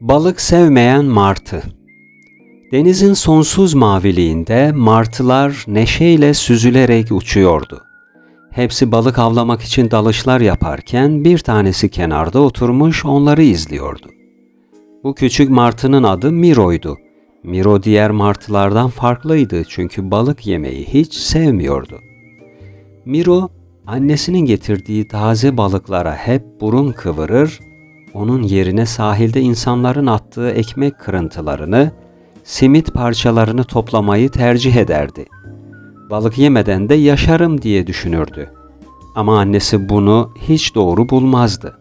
Balık sevmeyen martı. Denizin sonsuz maviliğinde martılar neşeyle süzülerek uçuyordu. Hepsi balık avlamak için dalışlar yaparken bir tanesi kenarda oturmuş onları izliyordu. Bu küçük martının adı Miro'ydu. Miro diğer martılardan farklıydı çünkü balık yemeyi hiç sevmiyordu. Miro, annesinin getirdiği taze balıklara hep burun kıvırır, onun yerine sahilde insanların attığı ekmek kırıntılarını, simit parçalarını toplamayı tercih ederdi. Balık yemeden de yaşarım diye düşünürdü. Ama annesi bunu hiç doğru bulmazdı.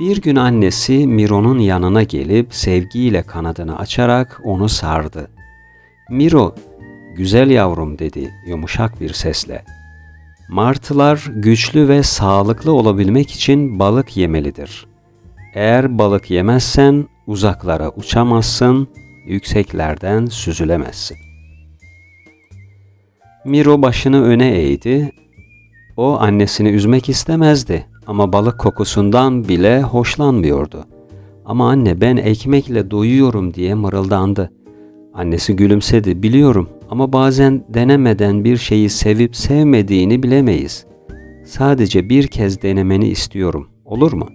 Bir gün annesi Miro'nun yanına gelip sevgiyle kanadını açarak onu sardı. Miro, güzel yavrum dedi yumuşak bir sesle. Martılar güçlü ve sağlıklı olabilmek için balık yemelidir. Eğer balık yemezsen uzaklara uçamazsın, yükseklerden süzülemezsin. Miro başını öne eğdi. O annesini üzmek istemezdi ama balık kokusundan bile hoşlanmıyordu. Ama anne ben ekmekle doyuyorum diye mırıldandı. Annesi gülümsedi. Biliyorum ama bazen denemeden bir şeyi sevip sevmediğini bilemeyiz. Sadece bir kez denemeni istiyorum. Olur mu?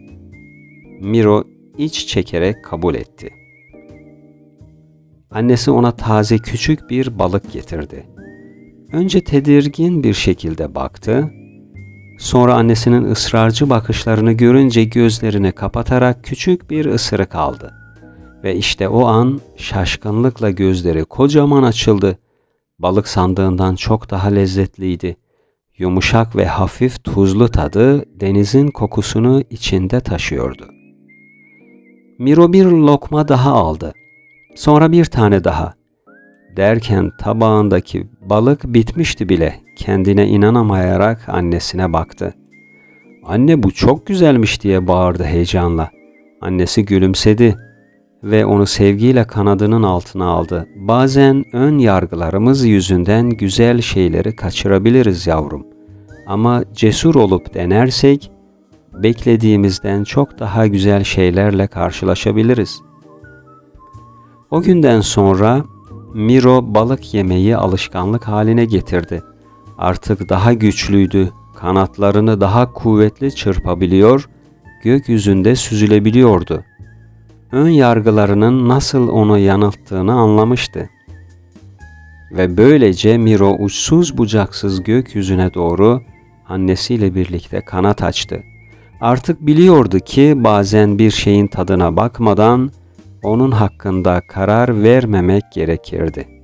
Miro iç çekerek kabul etti. Annesi ona taze küçük bir balık getirdi. Önce tedirgin bir şekilde baktı. Sonra annesinin ısrarcı bakışlarını görünce gözlerini kapatarak küçük bir ısırık aldı. Ve işte o an şaşkınlıkla gözleri kocaman açıldı. Balık sandığından çok daha lezzetliydi. Yumuşak ve hafif tuzlu tadı denizin kokusunu içinde taşıyordu. Miro bir lokma daha aldı. Sonra bir tane daha. Derken tabağındaki balık bitmişti bile. Kendine inanamayarak annesine baktı. Anne bu çok güzelmiş diye bağırdı heyecanla. Annesi gülümsedi ve onu sevgiyle kanadının altına aldı. Bazen ön yargılarımız yüzünden güzel şeyleri kaçırabiliriz yavrum. Ama cesur olup denersek beklediğimizden çok daha güzel şeylerle karşılaşabiliriz. O günden sonra Miro balık yemeyi alışkanlık haline getirdi. Artık daha güçlüydü, kanatlarını daha kuvvetli çırpabiliyor, gökyüzünde süzülebiliyordu. Ön yargılarının nasıl onu yanılttığını anlamıştı. Ve böylece Miro uçsuz bucaksız gökyüzüne doğru annesiyle birlikte kanat açtı. Artık biliyordu ki bazen bir şeyin tadına bakmadan onun hakkında karar vermemek gerekirdi.